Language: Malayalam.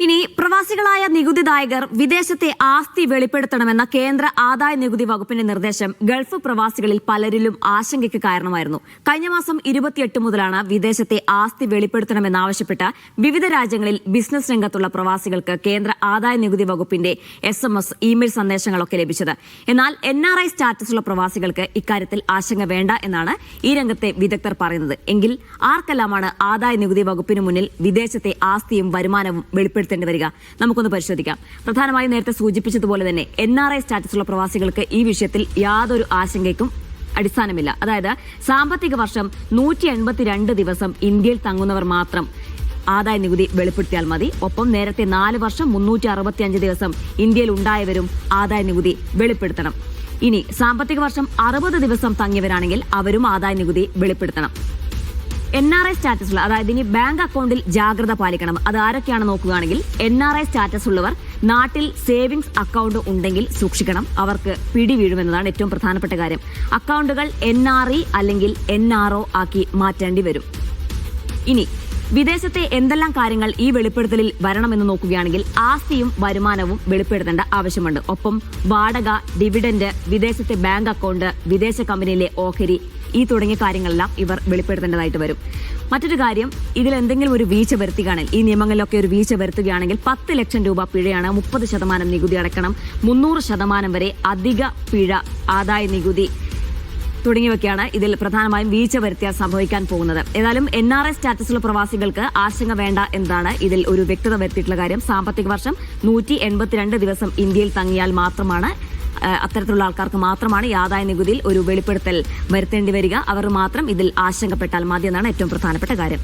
ഇനി പ്രവാസികളായ നികുതിദായകർ വിദേശത്തെ ആസ്തി വെളിപ്പെടുത്തണമെന്ന കേന്ദ്ര ആദായ നികുതി വകുപ്പിന്റെ നിർദ്ദേശം ഗൾഫ് പ്രവാസികളിൽ പലരിലും ആശങ്കയ്ക്ക് കാരണമായിരുന്നു. കഴിഞ്ഞ മാസം ഇരുപത്തിയെട്ട് മുതലാണ് വിദേശത്തെ ആസ്തി വെളിപ്പെടുത്തണമെന്നാവശ്യപ്പെട്ട് വിവിധ രാജ്യങ്ങളിൽ ബിസിനസ് രംഗത്തുള്ള പ്രവാസികൾക്ക് കേന്ദ്ര ആദായ നികുതി വകുപ്പിന്റെ എസ് എം എസ് ഇമെയിൽ സന്ദേശങ്ങളൊക്കെ ലഭിച്ചത്. എന്നാൽ എൻ ആർ ഐ സ്റ്റാറ്റസുള്ള പ്രവാസികൾക്ക് ഇക്കാര്യത്തിൽ ആശങ്ക വേണ്ട എന്നാണ് ഈ രംഗത്തെ വിദഗ്ധർ പറയുന്നത്. എങ്കിൽ ആർക്കെല്ലാമാണ് ആദായ നികുതി വകുപ്പിന് മുന്നിൽ വിദേശത്തെ ആസ്തിയും വരുമാനവും വെളിപ്പെടുത്തേണ്ടി വരിക? നമുക്കൊന്ന് പരിശോധിക്കാം. പ്രധാനമായും നേരത്തെ സൂചിപ്പിച്ചതുപോലെ തന്നെ എൻ ആർ ഐ സ്റ്റാറ്റസുള്ള പ്രവാസികൾക്ക് ഈ വിഷയത്തിൽ യാതൊരു ആശങ്കയ്ക്കും അടിസ്ഥാനമില്ല. അതായത് സാമ്പത്തിക വർഷം നൂറ്റി എൺപത്തിരണ്ട് ദിവസം ഇന്ത്യയിൽ തങ്ങുന്നവർ മാത്രം ആദായ നികുതി വെളിപ്പെടുത്തിയാൽ മതി. ഒപ്പം നേരത്തെ നാല് വർഷം മുന്നൂറ്റി അറുപത്തിയഞ്ച് ദിവസം ഇന്ത്യയിൽ ഉണ്ടായവരും ആദായ നികുതി വെളിപ്പെടുത്തണം. ഇനി സാമ്പത്തിക വർഷം അറുപത് ദിവസം തങ്ങിയവരാണെങ്കിൽ അവരും ആദായ നികുതി വെളിപ്പെടുത്തണം. എൻ ആർ ഐ സ്റ്റാറ്റസ് ഉള്ള അതായത് ഇനി ബാങ്ക് അക്കൗണ്ടിൽ ജാഗ്രത പാലിക്കണം. അത് ആരൊക്കെയാണ് നോക്കുകയാണെങ്കിൽ എൻ ആർ ഐ സ്റ്റാറ്റസ് ഉള്ളവർ നാട്ടിൽ സേവിങ്സ് അക്കൗണ്ട് ഉണ്ടെങ്കിൽ സൂക്ഷിക്കണം. അവർക്ക് പിടി വീഴുമെന്നതാണ് ഏറ്റവും പ്രധാനപ്പെട്ട കാര്യം. അക്കൗണ്ടുകൾ എൻ ആർ ഇ അല്ലെങ്കിൽ എൻ ആർ ഒ ആക്കി മാറ്റേണ്ടി വരും. ഇനി വിദേശത്തെ എന്തെല്ലാം കാര്യങ്ങൾ ഈ വെളിപ്പെടുത്തലിൽ വരണമെന്ന് നോക്കുകയാണെങ്കിൽ ആസ്തിയും വരുമാനവും വെളിപ്പെടുത്തേണ്ട ആവശ്യമുണ്ട്. ഒപ്പം വാടക ഡിവിഡന്റ് വിദേശത്തെ ബാങ്ക് അക്കൗണ്ട് വിദേശ കമ്പനിയിലെ ഓഹരി ഈ തുടങ്ങിയ കാര്യങ്ങളെല്ലാം ഇവർ വെളിപ്പെടുത്തേണ്ടതായിട്ട് വരും. മറ്റൊരു കാര്യം ഇതിൽ എന്തെങ്കിലും ഒരു വീഴ്ച വരുത്തുകയാണെങ്കിൽ ഈ നിയമങ്ങളിലൊക്കെ ഒരു വീഴ്ച വരുത്തുകയാണെങ്കിൽ പത്ത് ലക്ഷം രൂപ പിഴയാണ് മുപ്പത് ശതമാനം നികുതി അടക്കണം. മുന്നൂറ് ശതമാനം വരെ അധിക പിഴ ആദായ നികുതി തുടങ്ങിയവയ്ക്കാണ് ഇതിൽ പ്രധാനമായും വീഴ്ച വരുത്തിയാൽ സംഭവിക്കാൻ പോകുന്നത്. ഏതായാലും എൻ ആർ എസ് സ്റ്റാറ്റസുള്ള പ്രവാസികൾക്ക് ആശങ്ക വേണ്ട എന്നതാണ് ഇതിൽ ഒരു വ്യക്തത വരുത്തിയിട്ടുള്ള കാര്യം. സാമ്പത്തിക വർഷം നൂറ്റി ദിവസം ഇന്ത്യയിൽ തങ്ങിയാൽ മാത്രമാണ് അത്തരത്തിലുള്ള ആൾക്കാർക്ക് മാത്രമാണ് ഈ ആദായ നികുതിയിൽ ഒരു വെളിപ്പെടുത്തൽ വരുത്തേണ്ടി വരിക. അവർ മാത്രം ഇതിൽ ആശങ്കപ്പെട്ടാൽ മതി എന്നാണ് ഏറ്റവും പ്രധാനപ്പെട്ട കാര്യം.